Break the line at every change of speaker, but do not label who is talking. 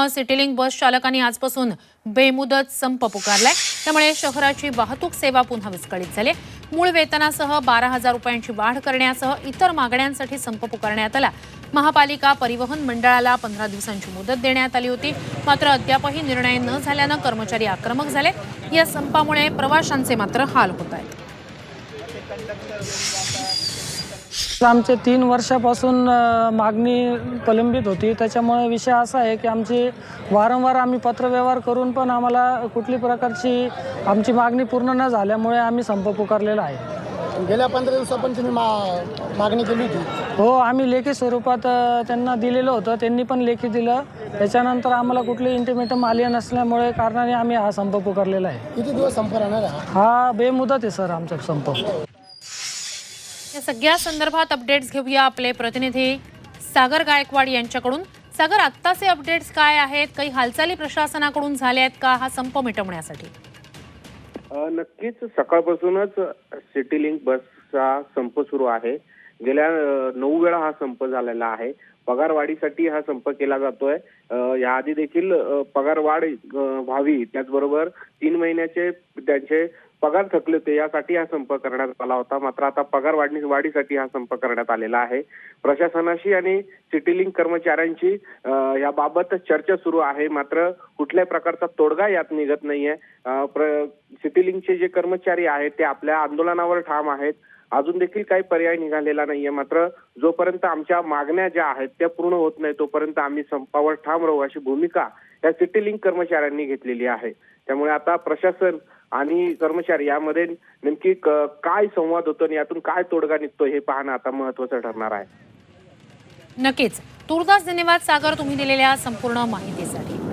सिटीलिंक बस चालकांनी आजपासून बेमुदत संप पुकारलाय. त्यामुळे शहराची वाहतूक सेवा पुन्हा विस्कळीत झाली मूळ वेतनासह बारा हजार रुपयांची वाढ करण्यासह इतर मागण्यांसाठी संप पुकारण्यात आला. महापालिका परिवहन मंडळाला पंधरा दिवसांची मुदत देण्यात आली होती. मात्र अद्यापही निर्णय न झाल्यानं कर्मचारी आक्रमक झाले. या संपामुळे प्रवाशांचे मात्र हाल होत आहेत.
आमचे तीन वर्षापासून मागणी प्रलंबित होती. त्याच्यामुळे विषय असा आहे की आमची वारंवार आम्ही पत्रव्यवहार करून पण आम्हाला कुठली प्रकारची आमची मागणी पूर्ण न झाल्यामुळे आम्ही संप पुकारलेला आहे.
गेल्या पंधरा दिवसात पण तुम्ही मा मागणी केली होती.
हो आम्ही लेखी स्वरूपात त्यांना दिलेलं होतं. त्यांनी पण लेखी दिलं. त्याच्यानंतर आम्हाला कुठली इंटिमेटम आली नसल्यामुळे कारणाने आम्ही हा संप पुकारलेला आहे.
किती दिवस संप राहणार हा?
हा बेमुदत आहे सर आमचा संप.
या सगळ्या संदर्भात अपडेट्स घेऊया आपले प्रतिनिधी. सागर गायकवाड यांच्याकडून. सागर आत्ताचे अपडेट्स काय आहेत? काही हालचाली प्रशासनाकडून झाल्या आहेत का? हा संप मिटवण्यासाठी.
नक्कीच सकाळपासूनच सिटी लिंक बसचा संप सुरू आहे. गेल्या नऊ वेळा हा संप झालेला आहे. पगारवाढीसाठी हा संप केला जातोय. याआधी देखील पगारवाढ व्हावी. त्याचबरोबर तीन महिन्याचे त्यांचे पगार थकले होते यासाठी हा संप करण्यात आला होता. मात्र आता पगार वाढणी वाढीसाठी हा संप करण्यात आलेला आहे. प्रशासनाशी आणि सिटी लिंक कर्मचाऱ्यांची याबाबत चर्चा सुरू आहे. मात्र कुठल्याही प्रकारचा तोडगा यात निघत नाहीये. अ, प्र- सिटी लिंकचे जे कर्मचारी आहेत ते आपल्या आंदोलनावर ठाम आहेत. अजून देखील काही पर्याय निघालेला नाहीये. मात्र जोपर्यंत आमच्या मागण्या ज्या आहेत त्या पूर्ण होत नाही तोपर्यंत आम्ही संपावर ठाम राहू अशी भूमिका या सिटी लिंक कर्मचाऱ्यांनी घेतलेली आहे. त्यामुळे आता प्रशासन आणि कर्मचारी यामध्ये नेमकी काय संवाद होतो आणि यातून काय तोडगा निघतो हे पाहणं आता महत्वाचं ठरणार आहे.
नक्कीच. तुर्तास धन्यवाद सागर तुम्ही दिलेल्या संपूर्ण माहितीसाठी.